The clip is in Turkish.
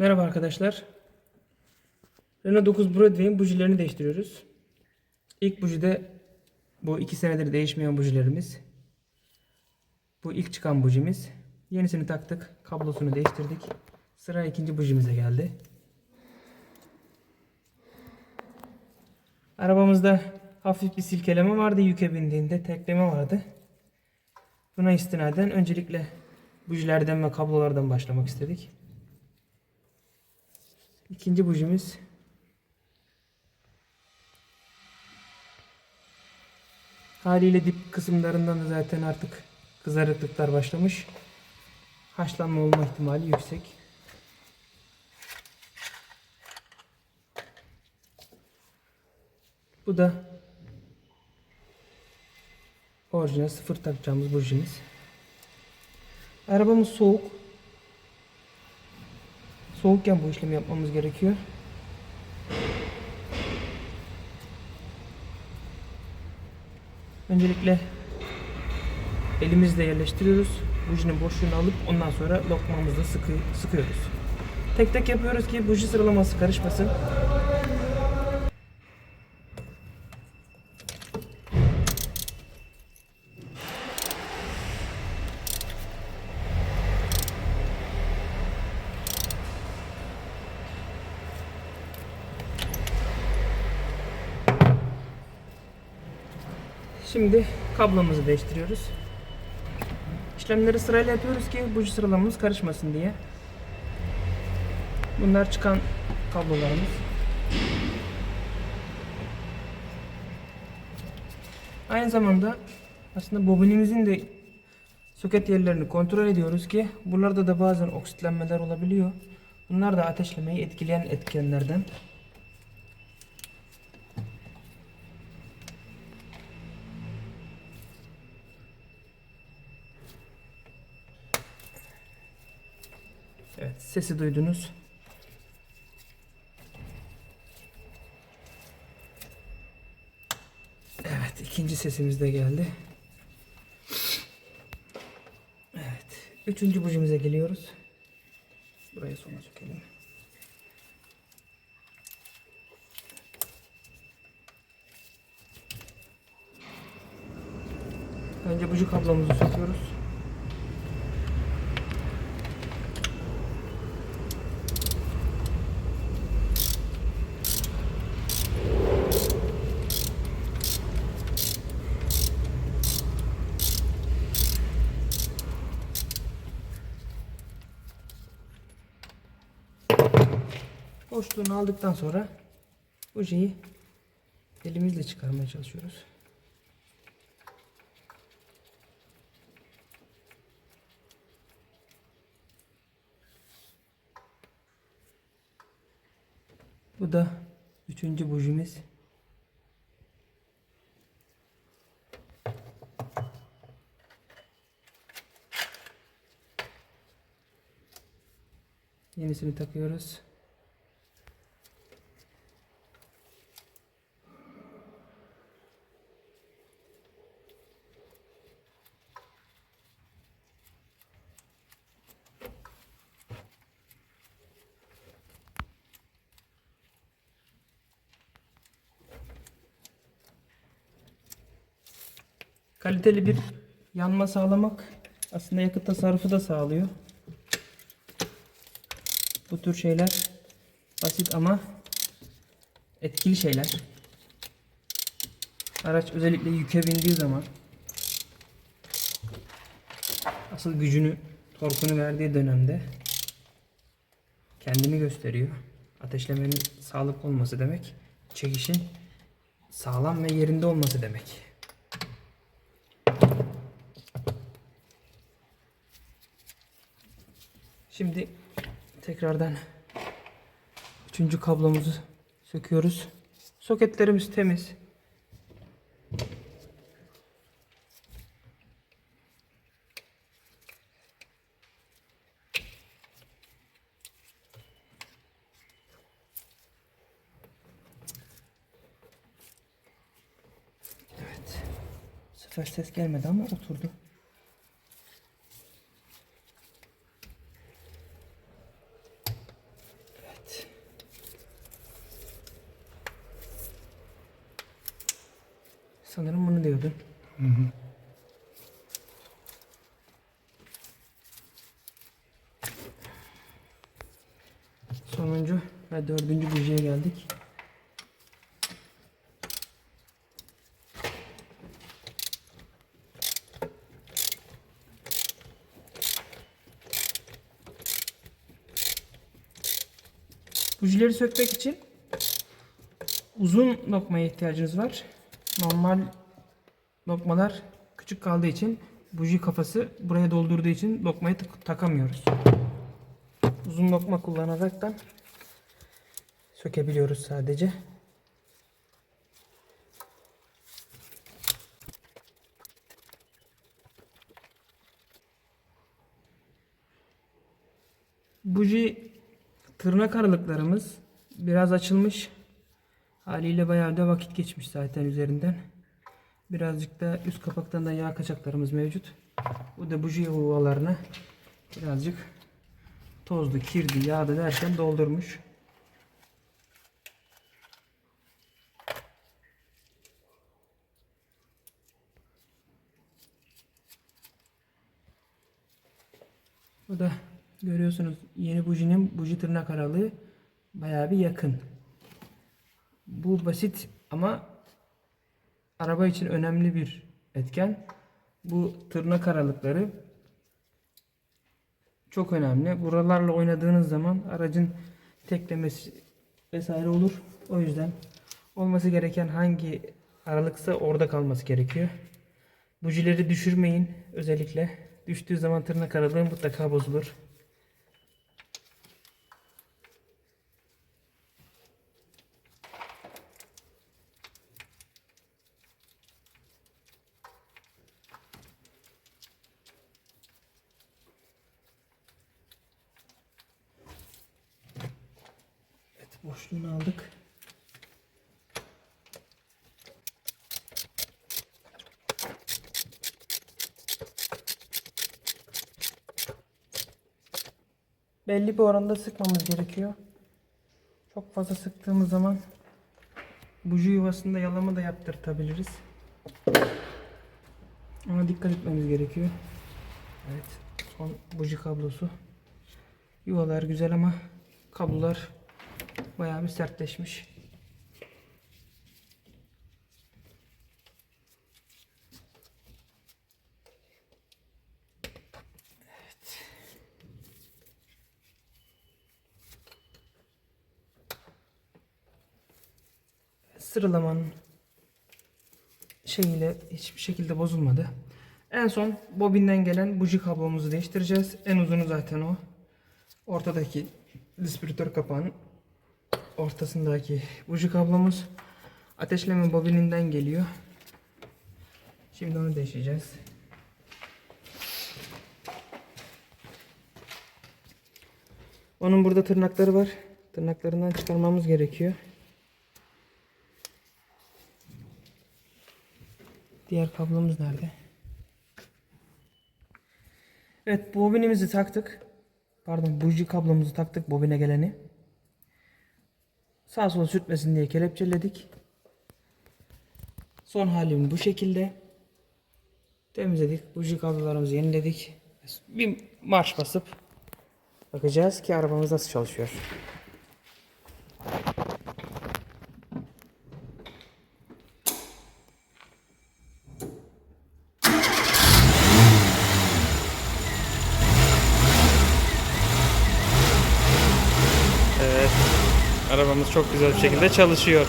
Merhaba arkadaşlar. Renault 9 Broadway'in bujilerini değiştiriyoruz. İlk bujide bu iki senedir değişmeyen bujilerimiz. Bu ilk çıkan bujimiz. Yenisini taktık. Kablosunu değiştirdik. Sıra ikinci bujimize geldi. Arabamızda hafif bir silkeleme vardı yüke bindiğinde. Tekleme vardı. Buna istinaden öncelikle bujilerden ve kablolardan başlamak istedik. İkinci bujimiz. Haliyle dip kısımlarından da zaten artık kızarıklıklar başlamış. Haşlanma olma ihtimali yüksek. Bu da orijinal sıfır takacağımız bujimiz. Arabamız soğuk. Soğukken bu işlemi yapmamız gerekiyor. Öncelikle elimizle yerleştiriyoruz. Bujinin boşluğunu alıp ondan sonra lokmamızla sıkı, sıkıyoruz. Tek tek yapıyoruz ki buji sıralaması karışmasın. Şimdi kablomuzu değiştiriyoruz. İşlemleri sırayla yapıyoruz ki buji sıralamamız karışmasın diye. Bunlar çıkan kablolarımız. Aynı zamanda aslında bobinimizin de soket yerlerini kontrol ediyoruz ki buralarda da bazen oksitlenmeler olabiliyor. Bunlar da ateşlemeyi etkileyen etkenlerden. Evet, sesi duydunuz. Evet, ikinci sesimiz de geldi. Evet, üçüncü bujimize geliyoruz. Buraya sona sökelim. Önce buji kablomuzu söküyoruz. Boşluğunu aldıktan sonra bujiyi elimizle çıkarmaya çalışıyoruz. Bu da üçüncü bujimiz. Yenisini takıyoruz. Kaliteli bir yanma sağlamak aslında yakıt tasarrufu da sağlıyor. Bu tür şeyler basit ama etkili şeyler. Araç özellikle yüke bindiği zaman asıl gücünü, torkunu verdiği dönemde kendini gösteriyor. Ateşlemenin sağlıklı olması demek, çekişin sağlam ve yerinde olması demek. Şimdi tekrardan üçüncü kablomuzu söküyoruz. Soketlerimiz temiz. Evet. Bu sefer ses gelmedi ama oturdu. Sanırım bunu diyordun. Sonuncu ve dördüncü bujiye geldik. Bujileri sökmek için uzun lokmaya ihtiyacınız var. Normal lokmalar küçük kaldığı için buji kafası buraya doldurduğu için lokmayı tak- takamıyoruz. Uzun lokma kullanaraktan sökebiliyoruz sadece. Buji tırnak aralıklarımız biraz açılmış. Haliyle bayağı da vakit geçmiş zaten üzerinden. Birazcık da üst kapaktan da yağ kaçaklarımız mevcut. Bu da buji yuvalarına birazcık tozlu, kirli, yağdı derken doldurmuş. Bu da görüyorsunuz yeni bujinin buji tırnak aralığı bayağı bir yakın. Bu basit ama araba için önemli bir etken. Bu tırnak aralıkları çok önemli. Buralarla oynadığınız zaman aracın teklemesi vesaire olur. O yüzden olması gereken hangi aralıksa orada kalması gerekiyor. Bujileri düşürmeyin özellikle. Düştüğü zaman tırnak aralığı mutlaka bozulur. Evet boşluğunu aldık. Belli bir oranda sıkmamız gerekiyor. Çok fazla sıktığımız zaman buji yuvasında yalama da yaptırtabiliriz. Ona dikkat etmemiz gerekiyor. Evet. Son buji kablosu. Yuvalar güzel ama kablolar bayağı bir sertleşmiş. sıralamanın şeyiyle hiçbir şekilde bozulmadı. En son bobinden gelen buji kablomuzu değiştireceğiz. En uzunu zaten o. Ortadaki distribütör kapağının ortasındaki buji kablomuz ateşleme bobininden geliyor. Şimdi onu değişeceğiz. Onun burada tırnakları var. Tırnaklarından çıkarmamız gerekiyor. Diğer kablomuz nerede? Evet bobinimizi taktık. Pardon buji kablomuzu taktık bobine geleni. Sağ sol sürtmesin diye kelepçeledik. Son halim bu şekilde. Temizledik. Buji kablolarımızı yeniledik. Bir marş basıp bakacağız ki arabamız nasıl çalışıyor. Evet. Arabamız çok güzel bir şekilde çalışıyor.